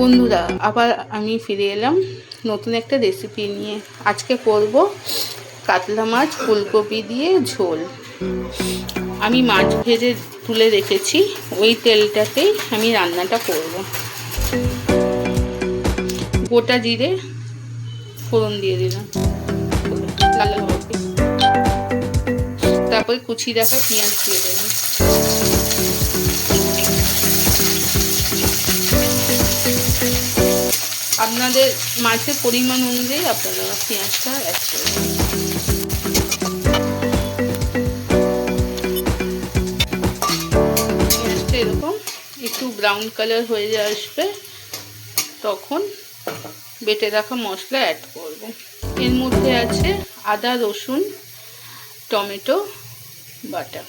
বন্ধুরা, আবার আমি ফিরে এলাম নতুন একটা রেসিপি নিয়ে। আজকে করব কাতলা মাছ, ফুলকপি দিয়ে ঝোল। আমি মাছ ভেজে তুলে রেখেছি, ওই তেলটাতেই আমি রান্নাটা করব। গোটা জিরে ফোড়ন দিয়ে দিলাম। তারপরে কুচি রাখা পেঁয়াজ দিয়ে দেবেন আপনাদের মাছের পরিমাণ অনুযায়ী আপনারা পেঁয়াজটা অ্যাড করবেন পেঁয়াজটা এরকম একটু ব্রাউন কালার হয়ে আসবে, তখন বেটে রাখা মশলা অ্যাড করব। এর মধ্যে আছে আদা, রসুন, টমেটো বাটা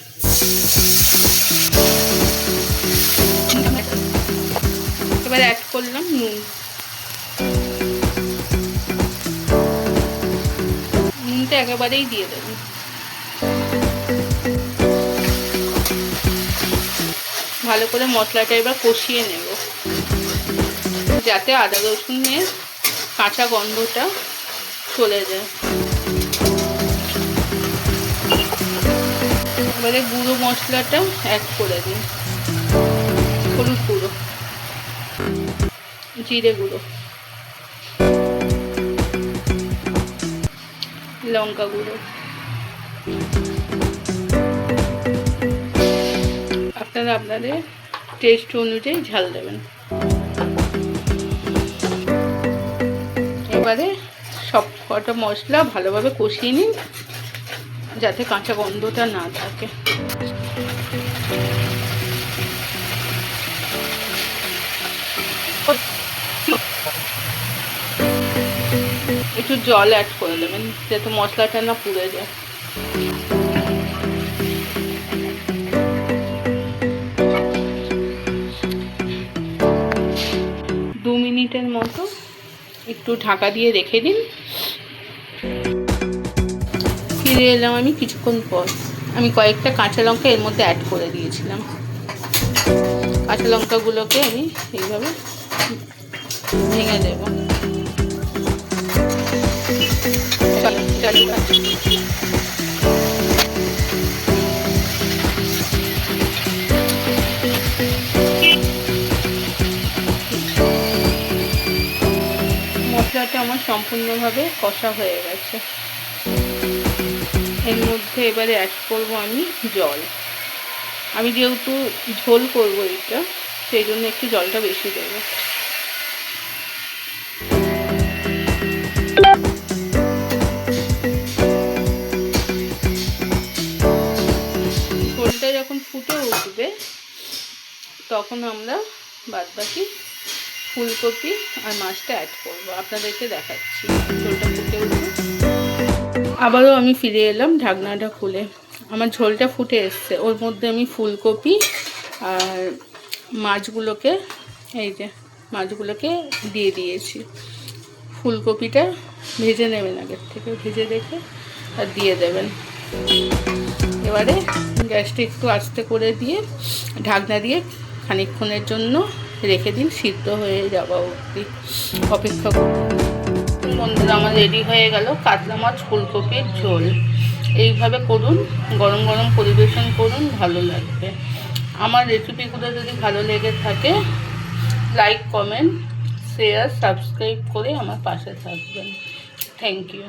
এবার অ্যাড করলাম নুন। নুনটা একেবারেই দিয়ে দেবেন ভালো করে মশলাটা এবার কষিয়ে নেব। যাতে আদা রসুনের কাঁচা গন্ধটা চলে যায়। এবারে গুঁড়ো মশলাটা অ্যাড করে দিন হলুদ গুঁড়ো, জিরে গুঁড়ো। লঙ্কা গুঁড়ো আপনারা আপনাদের টেস্ট অনুযায়ী ঝাল দেবেন। এবারে সব কটা মশলা ভালোভাবে কষিয়ে নিন, যাতে কাঁচা গন্ধটা না থাকে। একটু জল অ্যাড করে দেবেন যাতে মশলাটা না পুড়ে যায়। দু মিনিটের মতো একটু ঢাকা দিয়ে রেখে দিন। ফিরে এলাম আমি কিছুক্ষণ পর। আমি কয়েকটা কাঁচা লঙ্কা এর মধ্যে অ্যাড করে দিয়েছিলাম। কাঁচা লঙ্কাগুলোকে আমি এইভাবে ভেঙে দেবো। আমার সম্পূর্ণভাবে কষা হয়ে গেছে। এর মধ্যে এবারে অ্যাড করব আমি জল। আমি যেহেতু ঝোল করব এটা, সেই জন্য একটু জলটা বেশি দেবো। ঝোলটা যখন ফুটে উঠবে, তখন আমরা বাদবাকি ফুলকপি আর মাছটা অ্যাড করব। আপনাদেরকে দেখাচ্ছি। ঝোলটা ফুটে উঠবে আবারও আমি ফিরে এলাম ঢাকনাটা খুলে। আমার ঝোলটা ফুটে এসছে। ওর মধ্যে আমি ফুলকপি আর মাছগুলোকে, এই যে মাছগুলোকে দিয়ে দিয়েছি। ফুলকপিটা ভেজে নেবেন আগের থেকে। ভেজে রেখে আর দিয়ে দেবেন। এবারে গ্যাসটা একটু আস্তে করে দিয়ে ঢাকনা দিয়ে খানিকক্ষণের জন্য রেখে দিন, সিদ্ধ হয়ে যাওয়া অবধি অপেক্ষা করুন। বন্ধুরা আমার রেডি হয়ে গেল, কাতলা মাছ, ফুলকপির ঝোল। এইভাবে করুন, গরম গরম পরিবেশন করুন, ভালো লাগবে। আমার রেসিপিগুলো যদি ভালো লেগে থাকে লাইক কমেন্ট শেয়ার সাবস্ক্রাইব করে আমার পাশে থাকবেন। Thank you